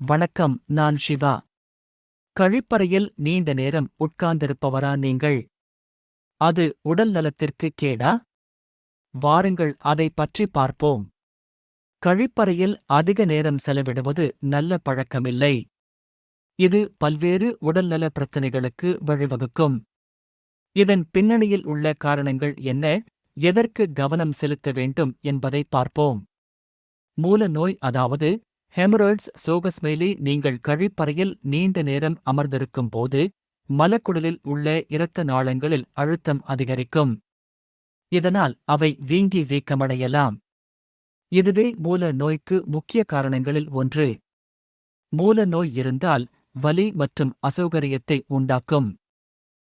வணக்கம் நான் சிவா கழிப்பறையில் நீண்ட நேரம் உட்கார்ந்திருப்பவரா நீங்கள்? அது உடல் நலத்திற்கு கேடா? வாருங்கள் அதை பற்றி பார்ப்போம். கழிப்பறையில் அதிக நேரம் செலவிடுவது நல்ல பழக்கமில்லை. இது பல்வேறு உடல்நல பிரச்சினைகளுக்கு வழிவகுக்கும். இதன் பின்னணியில் உள்ள காரணங்கள் என்ன? எதற்கு கவனம் செலுத்த வேண்டும் என்பதை பார்ப்போம். மூல நோய் அதாவது ஹெமராய்ட்ஸ் சோகஸ்மெலி நீங்கள் கழிப்பறையில் நீண்ட நேரம் அமர்ந்திருக்கும் போது மலக்குடலில் உள்ள இரத்த நாளங்களில் அழுத்தம் அதிகரிக்கும். இதனால் அவை வீங்கி வீக்கமடையலாம். இதுவே மூல நோய்க்கு முக்கிய காரணங்களில் ஒன்று. மூல நோய் இருந்தால் வலி மற்றும் அசௌகரியத்தை உண்டாக்கும்.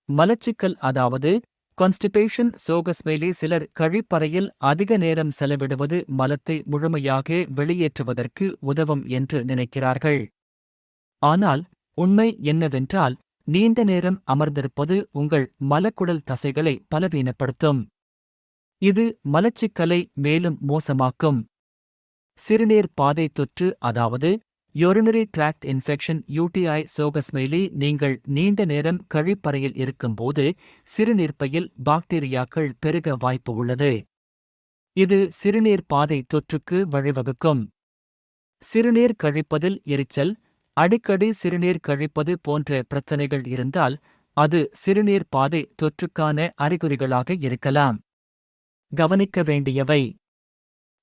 மலச்சிக்கல் அதாவது கான்ஸ்டிபேஷன் சோகஸ் மேலே சிலர் கழிப்பறையில் அதிக நேரம் செலவிடுவது மலத்தை முழுமையாக வெளியேற்றுவதற்கு உதவும் என்று நினைக்கிறார்கள். ஆனால் உண்மை என்னவென்றால் நீண்ட நேரம் அமர்ந்திருப்பது உங்கள் மலக்குடல் தசைகளை பலவீனப்படுத்தும். இது மலச்சிக்கலை மேலும் மோசமாக்கும். சிறுநீர் பாதை தொற்று அதாவது யூரினரி டிராக்ட் இன்ஃபெக்ஷன் யூடிஐ சோகஸ்மெயிலி நீங்கள் நீண்ட நேரம் கழிப்பறையில் இருக்கும்போது சிறுநீர்ப்பையில் பாக்டீரியாக்கள் பெருக வாய்ப்பு உள்ளது. இது சிறுநீர் பாதை தொற்றுக்கு வழிவகுக்கும். சிறுநீர் கழிப்பதில் எரிச்சல் அடிக்கடி சிறுநீர் கழிப்பது போன்ற பிரச்சனைகள் இருந்தால் அது சிறுநீர் பாதை தொற்றுக்கான அறிகுறிகளாக இருக்கலாம். கவனிக்க வேண்டியவை.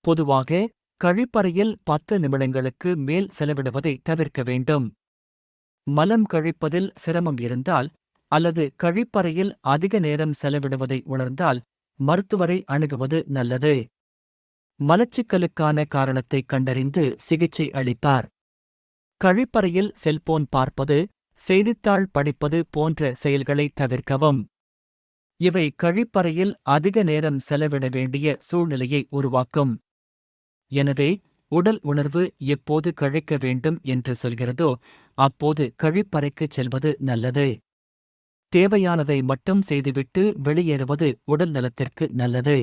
பொதுவாக கழிப்பறையில் பத்து நிமிடங்களுக்கு மேல் செலவிடுவதை தவிர்க்க வேண்டும். மலம் கழிப்பதில் சிரமம் இருந்தால் அல்லது கழிப்பறையில் அதிக நேரம் செலவிடுவதை உணர்ந்தால் மருத்துவரை அணுகுவது நல்லது. மலச்சிக்கலுக்கான காரணத்தை கண்டறிந்து சிகிச்சை அளிப்பார். கழிப்பறையில் செல்போன் பார்ப்பது செய்தித்தாள் படிப்பது போன்ற செயல்களை தவிர்க்கவும். இவை கழிப்பறையில் அதிக நேரம் செலவிட வேண்டிய சூழ்நிலையை உருவாக்கும். எனவே உடல் உணர்வு எப்போது கழிக்க வேண்டும் என்று சொல்கிறதோ அப்போது கழிப்பறைக்குச் செல்வது நல்லது. தேவையானதை மட்டும் செய்துவிட்டு வெளியேறுவது உடல் நலத்திற்கு நல்லது.